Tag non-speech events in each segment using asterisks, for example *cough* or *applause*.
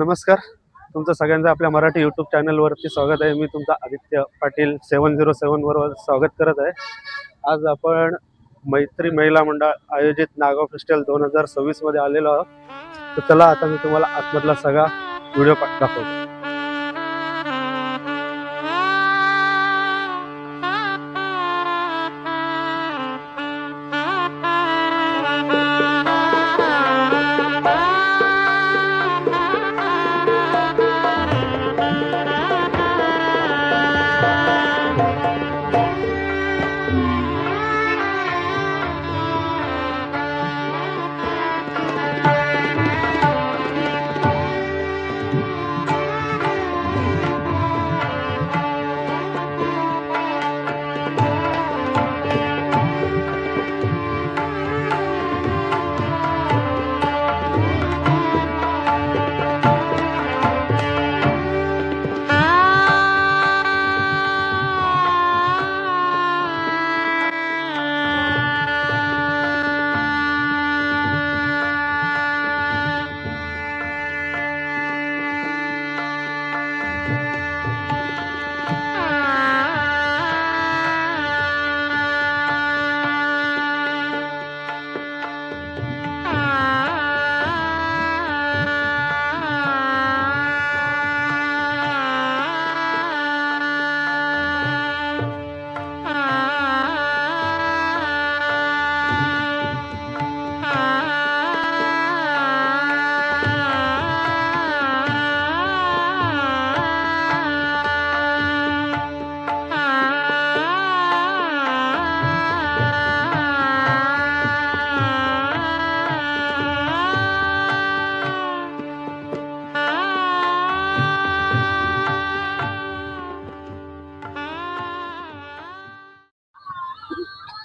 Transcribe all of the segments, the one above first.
नमस्कार. तुमचं सगळ्यांचं आपल्या मराठी यूट्यूब चॅनलवरती स्वागत आहे. मी तुमचा Aditya Patil seven zero seven स्वागत करत आहे. आज आपण मैत्री महिला मंडळ आयोजित नागाव फेस्टिवल दोन हजार सव्वीसमध्ये आलेलो आहोत. तर चला आता मी तुम्हाला आतमधला सगळा व्हिडिओ दाखवतो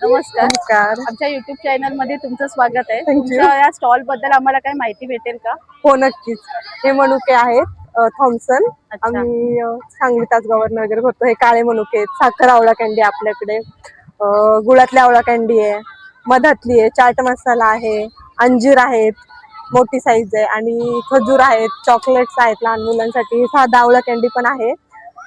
नमस्कार. नमस्कार. आमच्या युट्यूब चॅनलमध्ये तुमचं स्वागत आहे. Thank you. तुमच्या या स्टॉलबद्दल आम्हाला काही माहिती भेटेल का? हो नक्कीच. हे मनुके आहेत अ, थॉम्सन. अच्छा. आम्ही अ, सांगली वगैरे भरतो हे काळे मनुके आहेत. साखर आवळा कॅन्डी आहे आपल्याकडे. अ, गुळातली आवळा कॅन्डी आहे. मधातली आहे. चाट मसाला आहे. अंजीर आहेत. मोठी साईज आहे. आणि खजूर आहेत. चॉकलेट्स आहेत. लहान मुलांसाठी. साधा आवळा कॅन्डी पण आहे.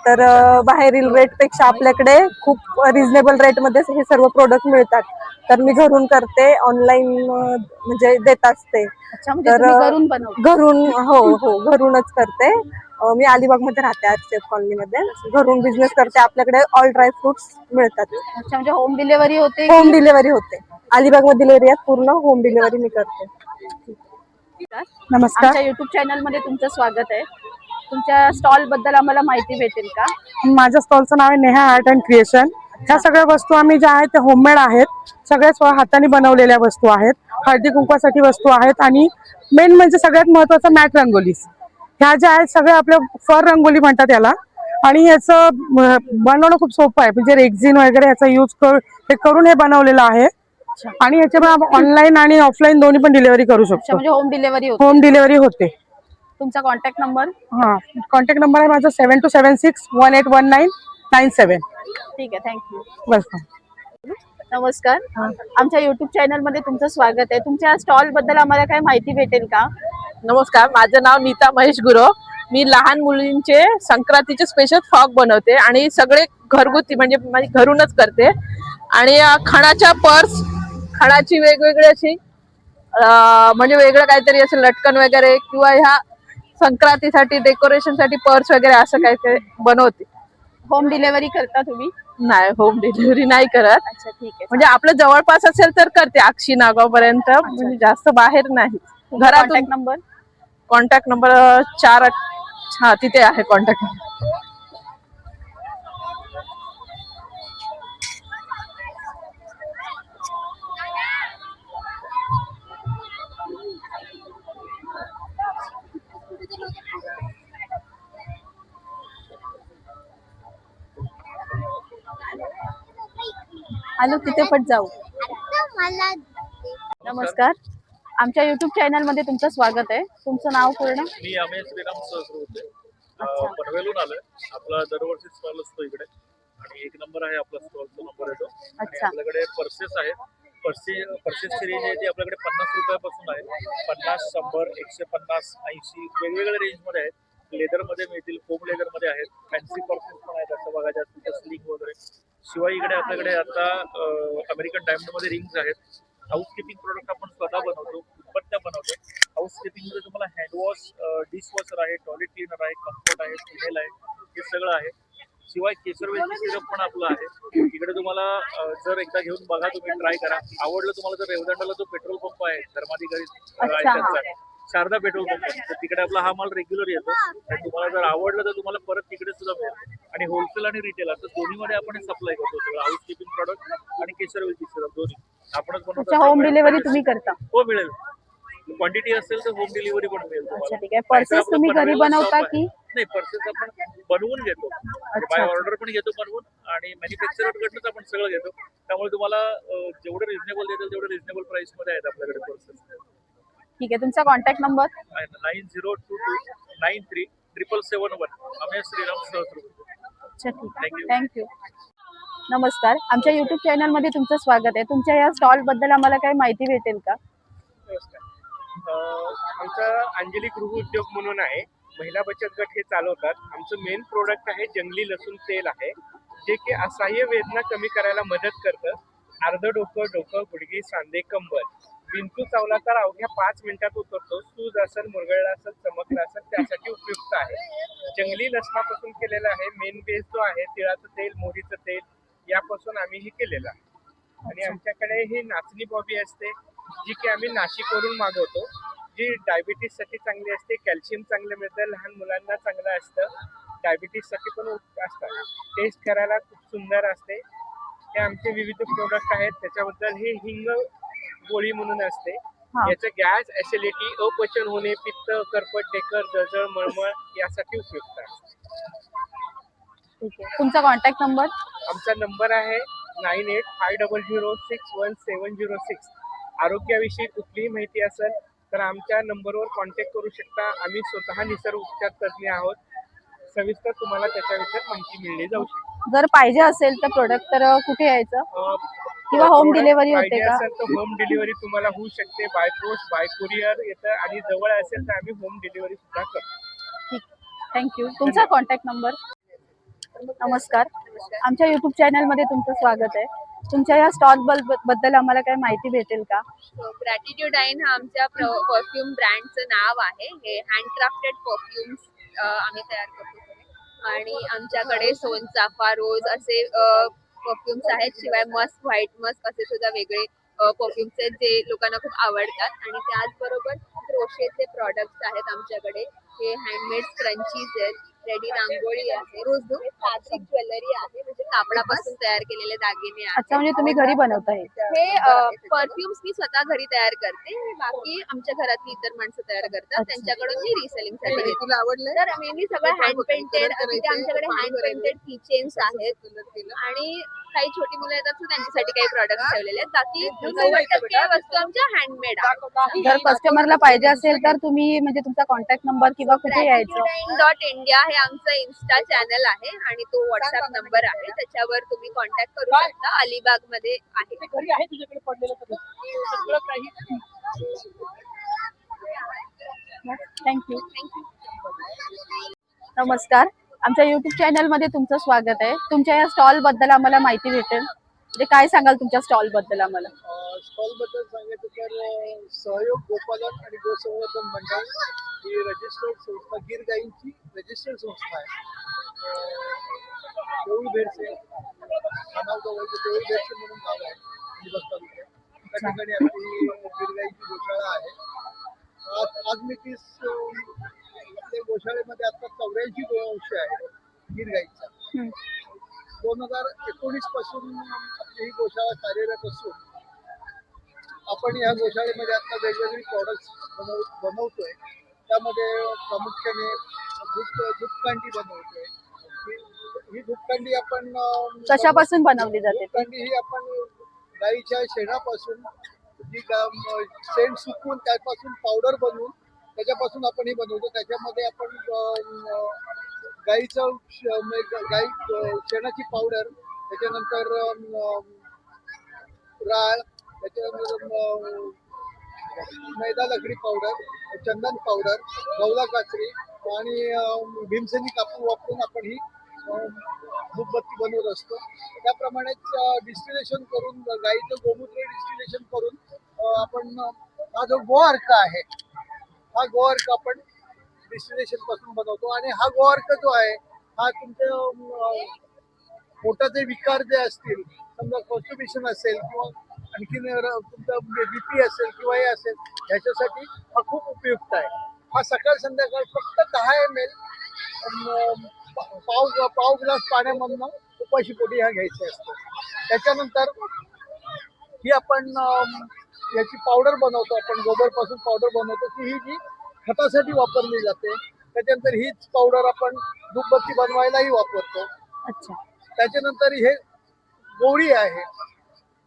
तर बाहेरील रेटपेक्षा आपल्याकडे खूप रिझनेबल रेटमध्ये हे सर्व प्रोडक्ट मिळतात. तर मी घरून करते ऑनलाईन म्हणजे देत असते. अच्छा म्हणजे तर, तुम्ही घरून बनवता. घरून हो हो घरूनच करते. मी अलिबागमध्ये राहते आरसीएफ कॉलनी मध्ये. घरून बिझनेस करते. आपल्याकडे ऑल ड्राय फ्रुट्स मिळतात. म्हणजे होम डिलिव्हरी होते होम डिलिव्हरी होते. अलिबाग मधील एरियात पूर्ण होम डिलिव्हरी मी करते. नमस्कार. आमच्या युट्यूब चॅनलमध्ये तुमचं स्वागत आहे. तुमच्या स्टॉलबद्दल आम्हाला माहिती भेटेल का? माझ्या स्टॉलचं नाव आहे नेहा आर्ट अँड क्रिएशन ह्या सगळ्या वस्तू आम्ही ज्या आहेत त्या होममेड आहेत. सगळ्या स्व हाताने बनवलेल्या वस्तू आहेत. हळदी कुंकवासाठी वस्तू आहेत आणि मेन म्हणजे सगळ्यात महत्वाचं मॅट रंगोली. ह्या ज्या आहेत सगळ्या आपल्या फर रंगोली म्हणतात याला. आणि याचं बनवणं खूप सोपं आहे. म्हणजे रेक्झिन वगैरे याचा यूज कर हे करून हे बनवलेलं आहे. आणि याच्यामुळे ऑनलाईन आणि ऑफलाईन दोन्ही पण डिलिव्हरी करू शकतो. म्हणजे होम डिलिव्हरी होम डिलिव्हरी होते. तुमचा कॉन्टॅक्ट नंबर हा कॉन्टॅक्ट नंबर आहे माझा seven two seven six one eight one nine nine seven ठीक आहे थँक्यू वेलकम नमस्कार. आमच्या युट्यूब चॅनलमध्ये तुमचं स्वागत आहे. तुमच्या स्टॉलबद्दल आम्हाला काही माहिती भेटेल का? नमस्कार माझं नाव नीता महेश गुरव मी लहान मुलींचे संक्रांतीचे स्पेशल फ्रॉक बनवते आणि सगळे घरगुती म्हणजे माझी घरूनच करते. आणि खणाच्या पर्स खणाची वेगवेगळी अशी म्हणजे वेगळं काहीतरी असं लटकन वगैरे किंवा ह्या संक्रांतीसाठी डेकोरेशनसाठी पर्स वगैरे असं काहीतरी बनवते. होम डिलिव्हरी करता तुम्ही? नाही होम डिलिव्हरी नाही करत. अच्छा ठीक आहे. म्हणजे आपलं जवळपास असेल तर करते अक्षी नागाव पर्यंत म्हणजे जास्त बाहेर नाही. घरातून कॉन्टॅक्ट नंबर कॉन्टॅक्ट नंबर चार हा तिथे आहे कॉन्टॅक्ट आलो तिथे पण जाऊ. नमस्कार. आमच्या युट्यूब चॅनलमध्ये तुमचं स्वागत आहे. तुमचं नाव पूर्ण? मी अमेय श्रीराम सहस्रबुद्धे अं, पनवेलहून आलोय. आपला दरवर्षी स्टॉल असतो इकडे. आणि एक नंबर आहे आपला स्टॉलचा नंबर येतो. आपल्याकडे पर्सेस आहेत. पर्सेस पर्सेसची रेंज आहे ती आपल्याकडे पन्नास रुपयापासून आहे. पन्नास शंभर एकशे पन्नास ऐंशी वेगवेगळ्या रेंजमध्ये आहेत. लेदरमध्ये मिळतील फोम लेदरमध्ये आहेत फॅन्सी पर्सेस पण आहेत असं बघायचं असतील तर स्लिंग वगैरे शिवाय इकडे आपल्याकडे आता अमेरिकन डायमंडमध्ये रिंग्स आहेत. हाऊसकीपिंग प्रोडक्ट आपण स्वतः बनवतो उदबत्त्या बनवतो. हाऊसकीपिंगमध्ये तुम्हाला हँडवॉश डिशवॉशर आहे टॉयलेट क्लिनर आहे कम्फर्ट आहे फिनेल आहे हे सगळं आहे. शिवाय केसरवेलची सिरप पण आपलं आहे. इकडे तुम्हाला जर एकदा घेऊन बघा तुम्ही ट्राय करा. आवडलं तुम्हाला तर रेवदंडाला जो पेट्रोल पंप आहे धर्माधिकारी अच्छा. शारदा पेट्रोल पंप तिकडे आपला हा माल रेग्युलर येतो. आणि तुम्हाला जर आवडलं तर तुम्हाला परत तिकडे सुद्धा मिळेल. आणि होलसेल आणि रिटेल असं दोन्हीमध्ये आपण सप्लाय करतो. सगळं हाऊस किपिंग प्रॉडक्ट आणि केसरवेलची सिरप दोन्ही. आपणच बनवतो. होम डिलिव्हरी तुम्ही करता. हो मिळेल. क्वांटिटी असेल तर होम डिलिव्हरी पण मिळेल ठीक आहे. पर्सेस तुम्ही घरी बनवता. की? नाही पर्सेस आपण बनवून घेतो. बाय ऑर्डर पण घेतो बनवून आणि मॅन्युफॅक्चरर कडनंच आपण सगळं घेतो. त्यामुळे तुम्हाला जेवढं रिझनेबल देतील तेवढं रिझनेबल प्राइसमध्ये आहेत आपल्याकडे पर्सेस ठीक आहे तुमचा contact number nine zero two two nine three triple seven one Amey Shriram Sahasra. अच्छा ठीक आहे. थँक्यू नमस्कार. आमच्या युट्यूब चॅनलमध्ये तुमचं स्वागत आहे. तुमच्या या स्टॉलबद्दल आम्हाला काही माहिती भेटेल का? नमस्कार. आमचा अंजली गृह उद्योग म्हणून आहे. महिला बचत गट हे चालवतात. आमचं मेन प्रोडक्ट आहे जंगली लसूण तेल आहे जे की असह्य वेदना कमी करायला मदत करतं. अर्ध डोकं डोकं गुडघे सांधे कंबर. विंचू चावला तर अवघ्या पाच मिनिटात उतरतो. सूज असेल मुरगळला असेल चमकला असेल त्यासाठी उपयुक्त आहे. जंगली लसणापासून केलेलं आहे. मेन बेस जो आहे तिळाचं तेल मोहरीचं तेल यापासून आम्ही हे केलेलं आहे. आणि आमच्याकडे ही नाचणी बॉबी असते जी की आम्ही नाशिकवरून मागवतो. जी डायबिटीससाठी चांगली असते कॅल्शियम चांगलं मिळतं लहान मुलांना चांगलं असतं. डायबिटीससाठी पण असतात. टेस्ट करायला खूप सुंदर असते. हे आमचे विविध प्रोडक्ट आहेत. त्याच्याबद्दल हे हिंग गोळी म्हणून असते. याचं गॅस ऍसिडिटी अपचन होणे पित्त करपट ढेकर जळजळ मळमळ यासाठी उपयुक्त आहे. ठीक आहे. तुमचा कॉन्टॅक्ट नंबर आमचा नंबर आहे nine eight five double zero six one seven zero six आरोग्याविषयी कुठलीही माहिती असेल तर आमच्या नंबरवर कॉन्टॅक्ट करू शकता. आम्ही स्वतः निसर्ग उपचार तज्ज्ञ आहोत. सविस्तर तुम्हाला त्याच्याविषयी माहिती मिळली जाऊ शकते. जर पाहिजे असेल तर प्रोडक्ट तर कुठे यायचं? किंवा product delivery होते का? होम डिलिव्हरी तुम्हाला होऊ शकते. बाय पोस्ट बाय कुरिअर येतं आणि जवळ असेल तर आम्ही होम डिलिव्हरी सुद्धा करतो. ठीक. थँक्यू तुमचा कॉन्टॅक्ट नंबर नमस्कार. आमच्या युट्यूब चॅनलमध्ये तुमचं स्वागत आहे. तुमच्या या स्टॉलबद्दल आम्हाला काही माहिती भेटेल का? ग्रॅटिट्यूडाईन हा आमच्या परफ्यूम ब्रँडचं नाव आहे. हे हँडक्राफ्टेड परफ्युम्स आम्ही तयार करतो. आणि आमच्याकडे सोनचाफा रोज असे परफ्युम्स आहेत शिवाय मस्क व्हाईट मस्क असे सुद्धा वेगळे परफ्युम्स आहेत जे लोकांना खूप आवडतात. आणि त्याचबरोबर क्रोशेचे प्रॉडक्ट्स आहेत आमच्याकडे. हे हँडमेड स्क्रंचीज आहेत. रेडी रांगोळी आहे. रोज फॅब्रिक ज्वेलरी आहे म्हणजे कापडापासून तयार केलेले दागिने आहेत. अच्छा म्हणजे तुम्ही घरी बनवता हे हे परफ्युम्स मी स्वतः घरी तयार करते. बाकी आमच्या घरातली इतर माणसं तयार करतात. त्यांच्याकडून मी रिसेलिंगसाठी घेते. तर मेनली सगळं हँड पेंटेड आमच्याकडे हँड पेंटेड किचेन्स आहेत. आणि काही छोटी मुलं येतात त्यांच्यासाठी काही प्रॉडक्ट ठेवलेले आहेत. बाकी नव्वद टक्के वस्तू आमच्या हँडमेड आहेत. जर कस्टमरला पाहिजे असेल तर तुम्ही म्हणजे तुमचा कॉन्टॅक्ट नंबर किंवा कुठे यायचं? डॉट इंडिया हे आमचं इन्स्टा चॅनल आहे आणि तो व्हॉट्सअप नंबर आहे. त्याच्यावर तुम्ही कॉन्टॅक्ट करू शकता. अलिबागमध्ये आहे घरी आहे तुझ्याकडे पडलेलं सगळं. काही थँक्यू नमस्कार. आमच्या युट्यूब चॅनलमध्ये तुमचं स्वागत आहे. तुमच्या या स्टॉलबद्दल आम्हाला माहिती भेटेल. म्हणजे काय सांगाल तुमच्या स्टॉलबद्दल आम्हाला? स्टॉलबद्दल सांगायचं तर सहयोग गोपालन आणि गोसंवर्धन मंडळ ही रजिस्टर्ड संस्था गिर गाईंची रजिस्टर्ड संस्था आहे देऊळ भेडसे खानावजवळचं देऊळ भेडसे म्हणून गाव आहे. अलिबाग तालुक्यात त्या ठिकाणी आपली गिर गाईंची गोशाळा आहे. आज आज मी तीस आपल्या गोशाळेमध्ये आता चौऱ्याऐंशी गोवंश आहे गिर गाईंचा हम्म. दोन हजार एकोणीसपासून आपली ही गोशाळा कार्यरत असून आपण या गोशाळेमध्ये आता वेगवेगळी प्रॉडक्ट्स बनव बनवतोय. त्यामध्ये प्रामुख्याने दूध बनवतोय ही- ही आपण अं, कशापासून बनवली जाते ती? ही आपण गाईच्या शेणापासून जी गा- म- शेण सुकवून त्यापासून पावडर बनवून त्याच्यापासून आपण ही बनवतो त्याच्यामध्ये आपण अं, गाईचं श- म्हणजे गाई अं, शेणाची पावडर त्याच्यानंतर अं, राळ त्याच्यानंतर अं, मैदा लकडी पावडर चंदन पावडर गवला काचरी आणि भीमसेनी कापूर वापरून आपण ही धूपबत्ती बनवत असतो. त्याप्रमाणेच डिस्टिलेशन करून गाईचं गोमूत्र डिस्टिलेशन करून आपण हा जो गोअर्क आहे हा गोअर्क आपण डिस्टिलेशनपासून बनवतो. आणि हा गोअर्क जो आहे हा तुमच्या पोटाचे विकार जे असतील समजा कॉन्स्टिपेशन असेल किंवा आणखीन तुमचा बीपी म्हणजे असेल किंवा हे असेल ह्याच्यासाठी हा खूप उपयुक्त आहे. हा सकाळ संध्याकाळ फक्त दहा M L pav pav glass पाण्यामधनं उपाशी पोटी हा घ्यायचा असतो. त्याच्यानंतर ही आपण याची पावडर बनवतो आपण गोबरपासून पावडर बनवतो की ही जी खतासाठी वापरली जाते त्याच्यानंतर हीच पावडर आपण धूपबत्ती बनवायलाही वापरतो. अच्छा. त्याच्यानंतर हे गोळी आहे.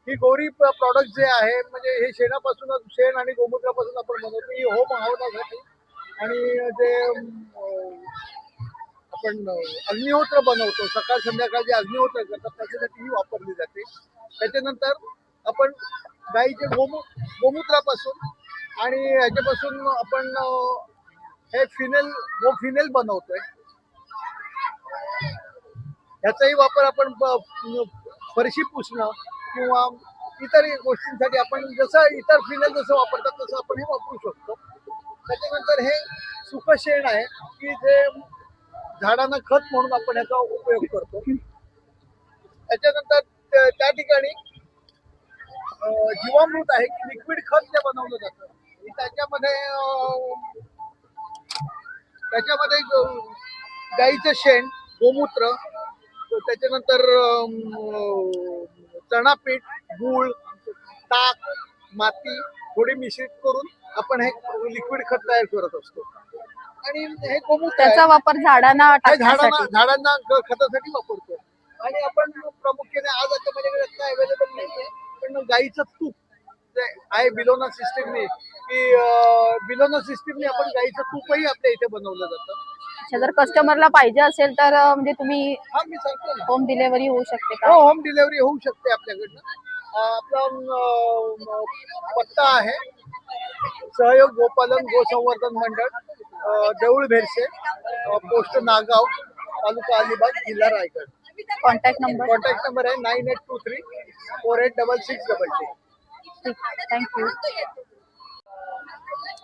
ही गोळी प्रॉडक्ट जे आहे म्हणजे हे शेणापासून शेण आणि गोमूत्रापासून आपण बनवतो. ही होम हवनासाठी आणि जे आपण अग्निहोत्र बनवतो सकाळ संध्याकाळ जे अग्निहोत्र करतात त्याच्यासाठी ही वापरली जाते. त्याच्यानंतर आपण गाईचे गोमू गोमूत्रापासून आणि ह्याच्यापासून आपण हे फिनेल गो फिनेल बनवतोय ह्याचाही वापर आपण फरशी पुसणं किंवा इतर गोष्टींसाठी आपण जसं इतर फिनेल जसं वापरतात तसं आपण हे वापरू शकतो. त्याच्यानंतर हे सुकं शेण आहे की जे झाडांना खत म्हणून आपण याचा उपयोग करतो. त्याच्यानंतर त्या ठिकाणी जीवामृत आहे की लिक्विड खत जे बनवलं जातं. त्याच्यामध्ये त्याच्यामध्ये गाईचं शेण गोमूत्र त्याच्यानंतर चणापीठ गूळ ताक माती थोडी मिश्रित करून आपण हे लिक्विड खत तयार करत असतो. आणि हे गोमूत्र आहे. त्याचा वापर झाडांना हे झाडांना टाकण्यासाठी. झाडांना ग- खतासाठी वापरतो. आणि आपण प्रामुख्याने आज आता माझ्याकडे आता अवेलेबल नाहीये पण गाईचं तूप. जे आहे बिलोना सिस्टीमने की अं, बिलोना सिस्टीमने आपण गाईचं तूपही आपल्या इथे बनवलं जातं. अच्छा, जर कस्टमरला पाहिजे असेल तर अं, म्हणजे तुम्ही हा मी सांगतो ना. होम डिलिव्हरी होऊ शकते का? हो होम डिलिव्हरी होऊ शकते आपल्याकडनं. आपला पत्ता आहे. सहयोग गोपालन गोसंवर्धन मंडळ देऊळ भेरसे पोस्ट नागाव तालुका अलिबाग जिल्हा Raigad. Contact number contact number आहे nine eight two three four eight double six double two thank you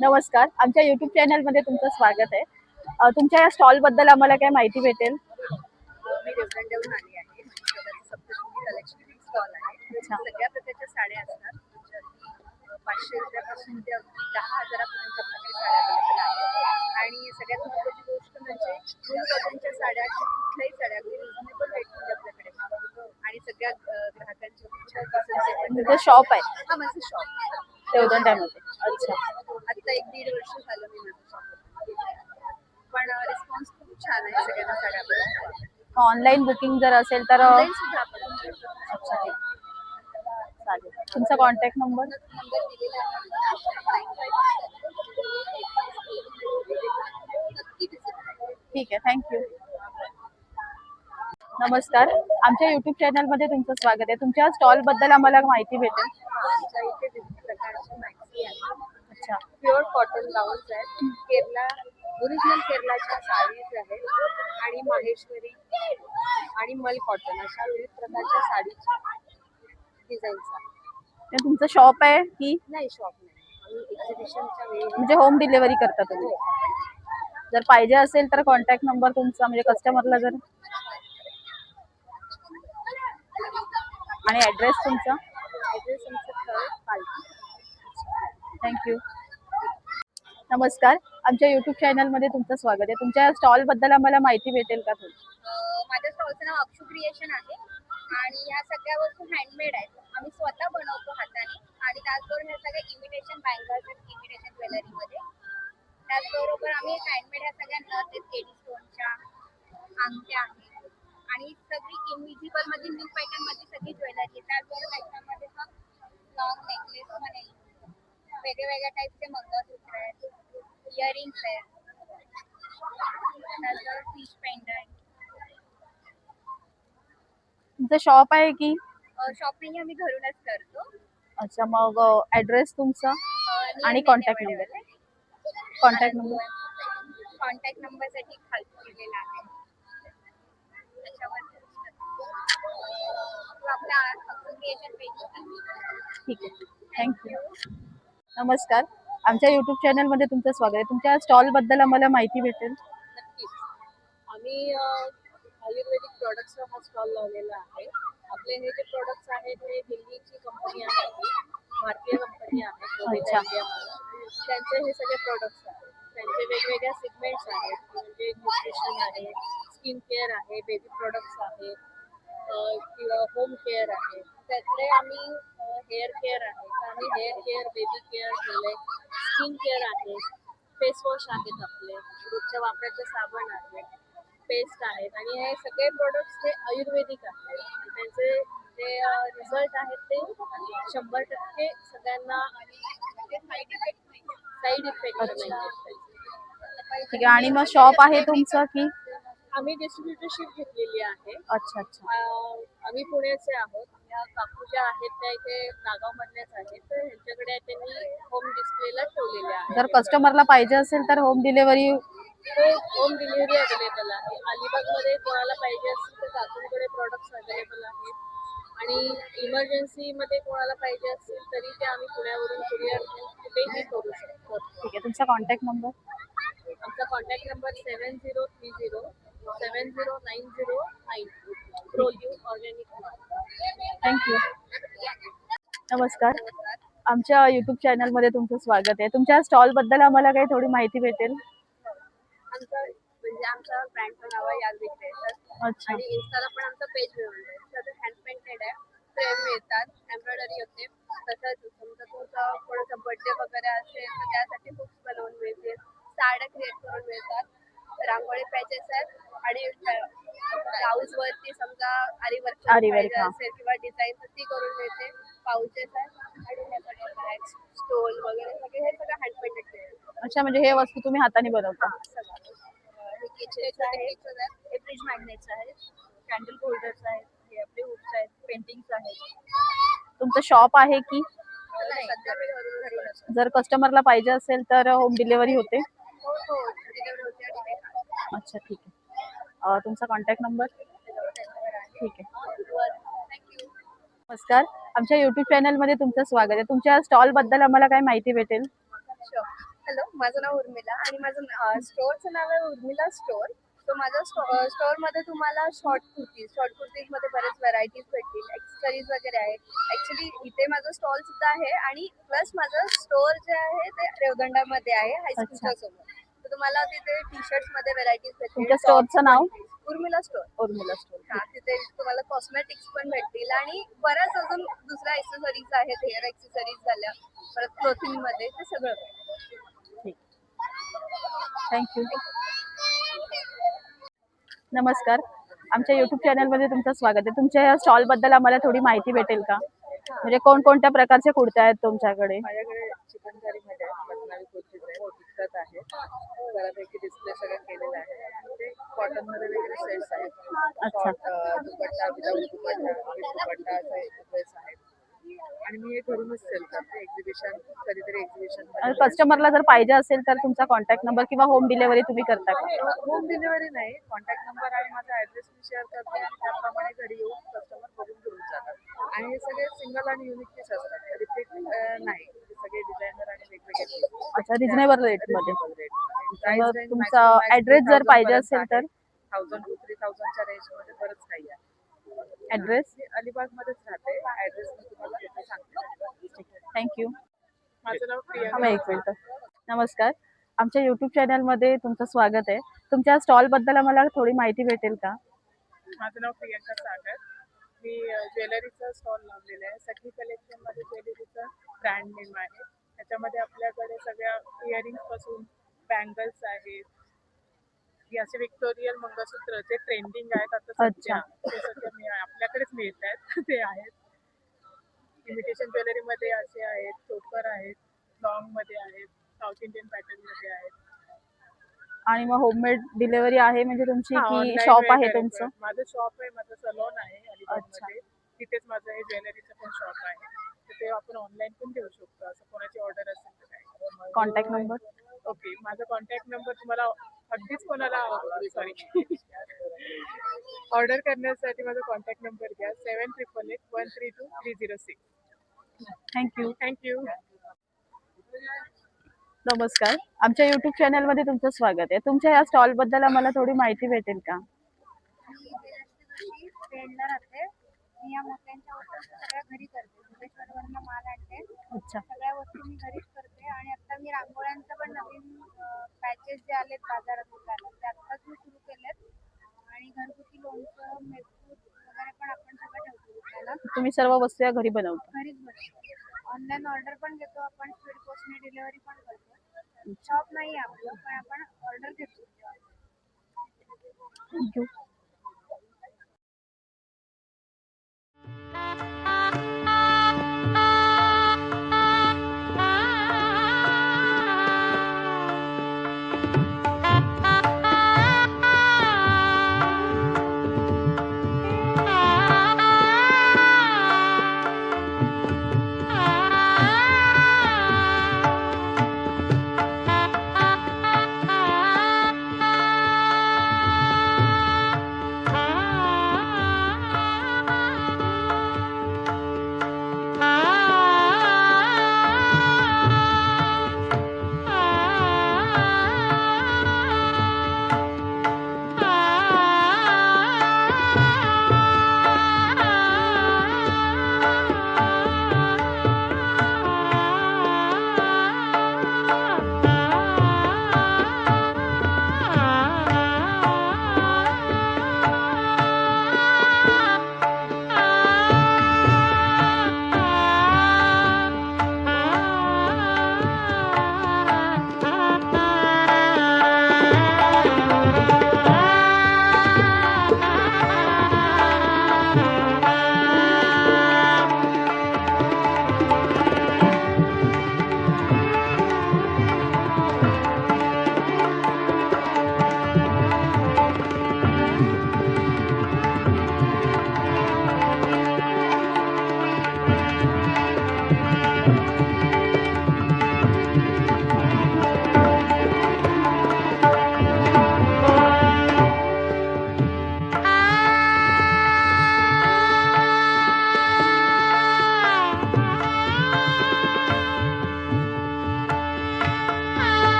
नमस्कार आमच्या युट्यूब चॅनलमध्ये तुमचं स्वागत आहे. तुमच्या या स्टॉलबद्दल आम्हाला काय माहिती भेटेल? मी आली आहे. माझ्याकडे सप्तशृंगी कलेक्शन स्टॉल आहे. सगळ्या प्रकारच्या साड्या असतात. पाचशे रुपयापासून ते दहा हजारापर्यंत आपल्याकडे साड्या अवेलेबल आहेत. आणि सगळ्यात महत्त्वाची गोष्ट म्हणजे मूळ कॉटनच्या साड्या किंवा कुठल्याही साड्या अगदी रिझनेबल रेटमध्ये आपल्याकडे. आणि सगळ्या ग्राहकांच्या शॉप आहे? हा माझं शॉप देवदंड्यामध्ये अच्छा. आता एक दीड वर्ष झालं मी माझं शॉप पण रिस्पॉन्स खूप छान आहे सगळ्यांना साड्या. ऑनलाईन बुकिंग जर असेल तर तुमचा कॉन्टॅक्ट नंबर. ठीक आहे थँक्यू नमस्कार. आमच्या युट्यूब चॅनलमध्ये तुमचं स्वागत आहे. तुमच्या स्टॉलबद्दल आम्हाला माहिती भेटेल. अच्छा. प्युअर कॉटन गाऊन्स आहेत केरला ओरिजिनल केरलाच्या साडीज आहेत आणि माहेश्वरी आणि मल कॉटन अशा विविध प्रकारच्या साडीच्या डिझाईन्स आहेत. तुमचं शॉप आहे की? नाही शॉप नाही. म्हणजे होम डिलिव्हरी करता तुम्ही? जर पाहिजे असेल तर कॉन्टॅक्ट नंबर तुमचा म्हणजे कस्टमरला जर. आणि ॲड्रेस तुमचा? थर्ड पालखी. थँक्यू नमस्कार. आमच्या युट्यूब चॅनलमध्ये तुमचं स्वागत आहे. तुमच्या स्टॉलबद्दल आम्हाला माहिती भेटेल का थोडी? माझ्या स्टॉलचं नाव अक्षू क्रिएशन आहे. आणि ह्या सगळ्या वस्तू हँडमेड आहेत. आम्ही स्वतः बनवतो हाताने. आणि त्याचबरोबर ह्या सगळ्या इमिटेशन बँगल्स आहेत इमिटेशन ज्वेलरीमध्ये त्याचबरोबर आम्ही हँडमेड ह्या सगळ्या नथ आहेत केडी स्टोनच्या अंगठ्या आहेत आणि सगळी इन्व्हिजिबलमध्ये न्यू पॅटर्नमध्ये सगळी ज्वेलरी आहे त्याचबरोबर त्याच्यामध्ये पण लॉंग नेकलेस म्हणे वेगळ्या वेगळ्या टाईपचे मंगळसूत्र आहेत. इयरिंग्स आहेत. त्याचबरोबर फिश पेंडंट तुमचं शॉप आहे की? शॉपिंग आम्ही घरूनच करतो. अच्छा मग ऍड्रेस तुमचा? आणि contact number contact number contact नंबरसाठी खाली दिलेला आहे. ठीक आहे. थँक्यू नमस्कार. आमच्या युट्यूब चॅनलमध्ये तुमचं स्वागत आहे. तुमच्या स्टॉलबद्दल आम्हाला माहिती भेटेल. आम्ही आयुर्वेदिक प्रोडक्टचा हा स्टॉल लावलेला आहे. आपले हे जे प्रोडक्ट्स आहेत हे दिल्लीची कंपनी आहे. भारतीय कंपनी आहे अच्छा. त्यांचे हे सगळे प्रोडक्ट्स आहेत. त्यांचे वेगवेगळ्या सिगमेंट्स आहेत म्हणजे न्यूट्रिशन आहे स्किन केअर आहे बेबी प्रोडक्ट्स आहेत किंवा होम केअर आहे. त्यातले आम्ही हेअर केअर आहे. तर आम्ही हेअर केअर बेबी केअर ठेवले स्किन केअर आहे. फेस वॉश आहेत आपले. रोजच्या वापराचे साबण आहेत. पेस्ट आहेत. आणि हे सगळे प्रोडक्ट्स हे आयुर्वेदिक आहेत. त्यांचे जे रिझल्ट आहेत ते शंभर टक्के सगळ्यांना साईड इफेक्ट आहेत ठीक आहे. आणि मग शॉप आहे तुमचं की? आम्ही डिस्ट्रीब्युटरशिप घेतलेली आहे. अच्छा अच्छा. आम्ही पुण्याचे आहोत. या काकू ज्या आहेत त्या इथे नागाव मधल्याच आहेत. तर ह्यांच्याकडे त्यांनी होम डिस्प्लेला ठेवलेले आहे जर कस्टमरला पाहिजे असेल तर home delivery home delivery available आहे. अलिबागमध्ये कोणाला पाहिजे असेल तर काकूंकडे प्रॉडक्ट्स अवेलेबल आहेत. आणि इमर्जन्सी मध्ये कोणाला पाहिजे असेल तरी ते आम्ही पुण्यावरून कुरिअर कुठेही करू शकतो. ठीक आहे तुमचा कॉन्टॅक्ट नंबर आमचा contact number seven zero three zero seven zero nine zero nine pro you organic thank you नमस्कार. आमच्या युट्यूब चॅनलमध्ये तुमचं स्वागत आहे. तुमच्या स्टॉलबद्दल आम्हाला काही थोडी माहिती भेटेल? आमचं म्हणजे आमच्या ब्रँडचं नाव आहे याद अच्छा. आणि इन्स्टाला पण आमचं पेज मिळून आहे त्याचं हँड पेंटेड आहे. फ्रेम मिळतात. एम्ब्रॉयडरी होते. तसंच समजा तुमचा कोणाचा बर्थडे वगैरे असेल तर त्यासाठी बुक्स बनवून मिळतील. साड्या क्रिएट करून मिळतात. रांगोळी पॅचेस आहेत. आणि ब्लाऊज वरती समजा आरी वर्क आरी work, हा. असेल किंवा डिझाईन ती करून मिळते. पाऊचेस आहेत. आणि बॅग्स स्टोल वगैरे सगळे हे सगळं हँड पेंटेड अच्छा म्हणजे हे वस्तू तुम्ही हाताने बनवता. हे किचन आहे. हे फ्रीज मॅग्नेट्स आहेत कॅन्डल होल्डर्स आहेत. हे आपले हुक्स आहेत. पेंटिंग्स आहेत. तुमचं शॉप आहे की? नाही, सध्या मी घरून घरून असतो. जर कस्टमरला पाहिजे असेल तर होम डिलेवरी होते. हो हो. डिलिव्हरी होते आणि. अच्छा ठीक आहे. अं, तुमचा कॉन्टॅक्ट नंबर ठीक आहे. थँक्यू नमस्कार. आमच्या युट्यूब चॅनलमध्ये तुमचं स्वागत आहे. तुमच्या स्टॉलबद्दल आम्हाला काय माहिती भेटेल? हॅलो माझं नाव उर्मिला आणि माझं स्टोअरचं नाव आहे उर्मिला स्टोअर. सो माझ्या स्टोअरमध्ये तुम्हाला शॉर्ट कुर्तीज शॉर्ट कुर्तीजमध्ये बरेच व्हरायटीज भेटतील एक्सेसरीज वगैरे आहेत. ऍक्च्युली इथे माझं स्टॉल सुद्धा आहे आणि प्लस माझं स्टोअर जे आहे ते रेवदंडामध्ये आहे हायस्कूलच्या समोर. तर तुम्हाला तिथे टी शर्ट्समध्ये व्हरायटीज भेटतील स्टोअरचं नाव? उर्मिला स्टोअर उर्मिला स्टोर हा तिथे तुम्हाला कॉस्मेटिक्स पण भेटतील आणि बऱ्याच अजून दुसऱ्या एक्सेसरीज आहेत हेअर एक्सेसरीज झाल्या परत क्लोथिंगमध्ये ते सगळं. थँक्यू नमस्कार. आमच्या युट्यूब चॅनलमध्ये तुमचं स्वागत आहे. तुमच्या या स्टॉलबद्दल आम्हाला थोडी माहिती भेटेल का? म्हणजे कोणकोणत्या प्रकारच्या कुर्त्या आहेत तुमच्याकडे? माझ्याकडे चिकनकारी मध्ये बसणारी कुर्तीज आहे टिकत आहे. बऱ्यापैकी डिस्प्ले सगळं केलेलं आहे आणि ते कॉटनमध्ये वगैरे सेट्स आहेत. अच्छा. Short, um, dupatta without dupatta with dupatta असे ड्रेस आहेत. आणि मी हे घरूनच सेल करते. एक्झिबिशन कधीतरी एक्झिबिशन आणि कस्टमरला जर पाहिजे असेल तर तुमचा कॉन्टॅक्ट नंबर किंवा होम डिलेवरी तुम्ही करता का? होम डिलिव्हरी नाही. कॉन्टॅक्ट नंबर आणि माझा ऍड्रेस मी शेअर करते आणि त्याप्रमाणे घरी येऊन कस्टमर बघून घेऊन जातात. आणि हे सगळे सिंगल आणि युनिक पीस असतात. रिपीट नाही. हे सगळे डिझायनर आणि वेगवेगळे. अच्छा रिजनेबल rate मध्ये. तर तुमचा ऍड्रेस जर 3000 पाहिजे असेल तर. थाउजंड टू थ्री थाउजंडच्या रेंजमध्ये बरंच काही आहे. ऍड्रेस मी अलिबागमध्येच राहते. ऍड्रेस मी तुम्हाला थँक्यू माझं नाव एक मिनिट. नमस्कार. आमच्या युट्यूब चॅनलमध्ये तुमचं स्वागत आहे. तुमच्या स्टॉलबद्दल आम्हाला थोडी माहिती भेटेल का? माझं नाव प्रियंका सागर. मी ज्वेलरीचा स्टॉल लावलेला आहे. सखी कलेक्शनमध्ये ज्वेलरीचं ब्रँड नेम आहे. त्याच्यामध्ये आपल्याकडे सगळ्या इयरिंग्सपासून बँगल्स आहेत. हे असे विक्टोरियल मंगळसूत्र जे ट्रेंडिंग आहेत आता सध्या ते सध्या आपल्याकडेच मिळत आहेत *laughs* ते आहेत. इमिटेशन ज्वेलरीमध्ये असे आहेत चोकर आहेत लॉंगमध्ये आहेत साऊथ इंडियन पॅटर्नमध्ये आहेत. आणि मग होममेड डिलिव्हरी आहे म्हणजे तुमची हा, की online शॉप आहे वगैरे तुमचं? पण. माझं शॉप आहे माझं सलॉन आहे अलिबागमध्ये. तिथेच माझं हे ज्वेलरीचं पण शॉप आहे. तर ते आपण ऑनलाईन पण देऊ शकतो. असं कोणाची ऑर्डर असेल तर काय. कॉन्टॅक्ट नंबर ओके माझा कॉन्टॅक्ट नंबर तुम्हाला अगदीच कोणाला सॉरी ऑर्डर करण्यासाठी माझा कॉन्टॅक्ट नंबर घ्या. Seven triple eight one three two three zero six. Thank you thank you नमस्कार. आमच्या युट्यूब चॅनलमध्ये तुमचं स्वागत आहे. तुमच्या या स्टॉलबद्दल आम्हाला थोडी माहिती भेटेल का? ट्रेंडला राहते मी या मोत्यांच्या वस्तू सगळ्या घरी करते. माल आणते. अच्छा. सगळ्या वस्तू मी घरीच करते. आणि आता मी रांगोळ्यांचं पण नवीन पॅचेस जे आलेत बाजारात विकायला ते आत्ताच मी सुरू केलेत. आणि घरगुती लोणचं वगैरे पण आपण सगळं ठेवतो विकायला तुम्ही सर्व वस्तू या घरी बनवता. घरीच बनवतो. ऑनलाईन ऑर्डर पण घेतो आपण स्पीड पोस्टने डिलिव्हरी पण करतो. शॉप नाही आहे आपलं पण आपण ऑर्डर घेतो. थँक्यू